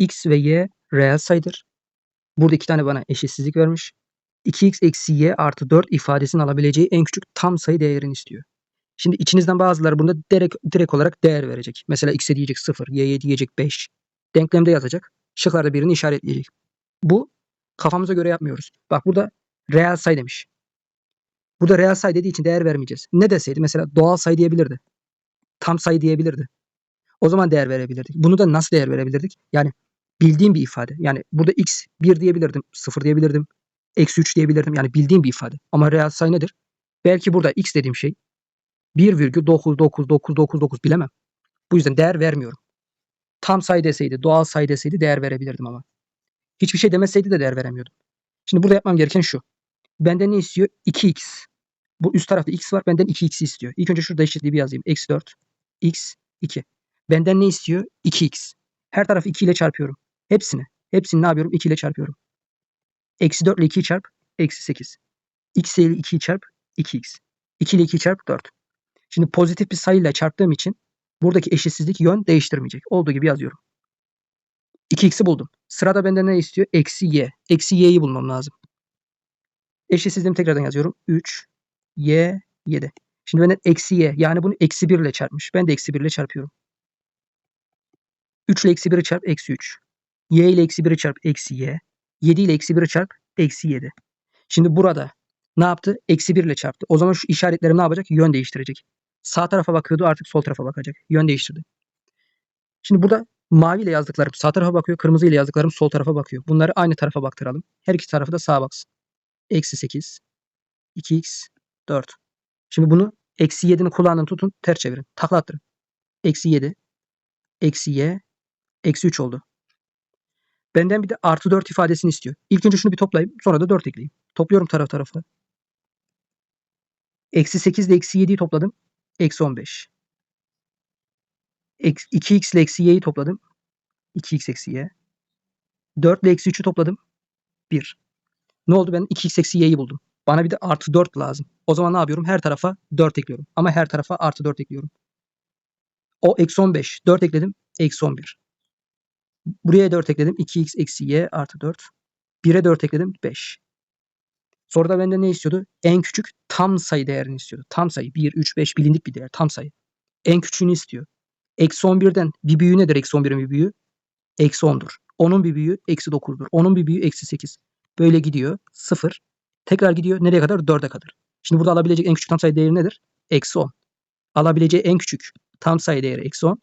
x ve y reel sayıdır. Burada iki tane bana eşitsizlik vermiş. 2x eksi y artı 4 ifadesinin alabileceği en küçük tam sayı değerini istiyor. Şimdi içinizden bazıları bunda direkt, direkt olarak değer verecek. Mesela x'e diyecek 0, y'ye diyecek 5. Denklemde yazacak. Şıklarda birini işaretleyecek. Bu kafamıza göre yapmıyoruz. Bak burada reel sayı demiş. Burada reel sayı dediği için değer vermeyeceğiz. Ne deseydi mesela doğal sayı diyebilirdi. Tam sayı diyebilirdi. O zaman değer verebilirdik. Bunu da nasıl değer verebilirdik? Yani bildiğim bir ifade. Yani burada x 1 diyebilirdim, 0 diyebilirdim, eksi 3 diyebilirdim. Yani bildiğim bir ifade. Ama reel sayı nedir? Belki burada x dediğim şey 1,99999 bilemem. Bu yüzden değer vermiyorum. Tam sayı deseydi, doğal sayı deseydi değer verebilirdim ama. Hiçbir şey demeseydi de değer veremiyordum. Şimdi burada yapmam gereken şu. Benden ne istiyor? 2x. Bu üst tarafta x var. Benden 2x istiyor. İlk önce şurada eşitliği bir yazayım. Eksi 4. x 2. Benden ne istiyor? 2x. Her tarafı 2 ile çarpıyorum. Hepsini. Hepsini ne yapıyorum? 2 ile çarpıyorum. Eksi 4 ile 2'yi çarp. Eksi 8. x ile 2'yi çarp. 2x. 2 ile 2'yi çarp 4. Şimdi pozitif bir sayıyla çarptığım için buradaki eşitsizlik yön değiştirmeyecek. Olduğu gibi yazıyorum. 2x'i buldum. Sırada benden ne istiyor? Eksi y. Eksi y'yi bulmam lazım. Eşitsizliğimi tekrardan yazıyorum. 3 y 7. Şimdi benden eksi y yani bunu eksi 1 ile çarpmış. Ben de eksi 1 ile çarpıyorum. 3 ile eksi 1'i çarp eksi 3. Y ile eksi 1'i çarp eksi y. 7 ile eksi 1'i çarp eksi 7. Şimdi burada ne yaptı? Eksi 1 ile çarptı. O zaman şu işaretlerim ne yapacak? Yön değiştirecek. Sağ tarafa bakıyordu artık sol tarafa bakacak. Yön değiştirdi. Şimdi burada mavi ile yazdıklarım sağ tarafa bakıyor. Kırmızı ile yazdıklarım sol tarafa bakıyor. Bunları aynı tarafa baktıralım. Her iki tarafı da sağa baksın. Eksi 8. 2x 4. Şimdi bunu eksi 7'ni kulağından tutun ters çevirin. Takla attırın. Eksi 7. Eksi y. Eksi 3 oldu. Benden bir de artı 4 ifadesini istiyor. İlk önce şunu bir toplayayım. Sonra da 4 ekleyeyim. Topluyorum taraf tarafa. Eksi 8 ile eksi 7'yi topladım. Eksi 15. Eksi 2x ile eksi y'yi topladım. 2x eksi y. 4 ile eksi 3'ü topladım. 1. Ne oldu? Ben 2x eksi y'yi buldum. Bana bir de artı 4 lazım. O zaman ne yapıyorum? Her tarafa 4 ekliyorum. Ama her tarafa artı 4 ekliyorum. O eksi 15. 4 ekledim. Eksi 11. Buraya 4 ekledim. 2x eksi y artı 4. 1'e 4 ekledim. 5. Soruda benden ne istiyordu? En küçük tam sayı değerini istiyordu. Tam sayı. 1, 3, 5 bilindik bir değer. Tam sayı. En küçüğünü istiyor. Eksi 11'den bir büyüğü nedir? Eksi 11'in bir büyüğü? Eksi 10'dur. Onun bir büyüğü eksi 9'dur. Onun bir büyüğü eksi 8. Böyle gidiyor. 0. Tekrar gidiyor. Nereye kadar? 4'e kadar. Şimdi burada alabilecek en küçük tam sayı değeri nedir? Eksi 10. Alabileceği en küçük tam sayı değeri eksi 10.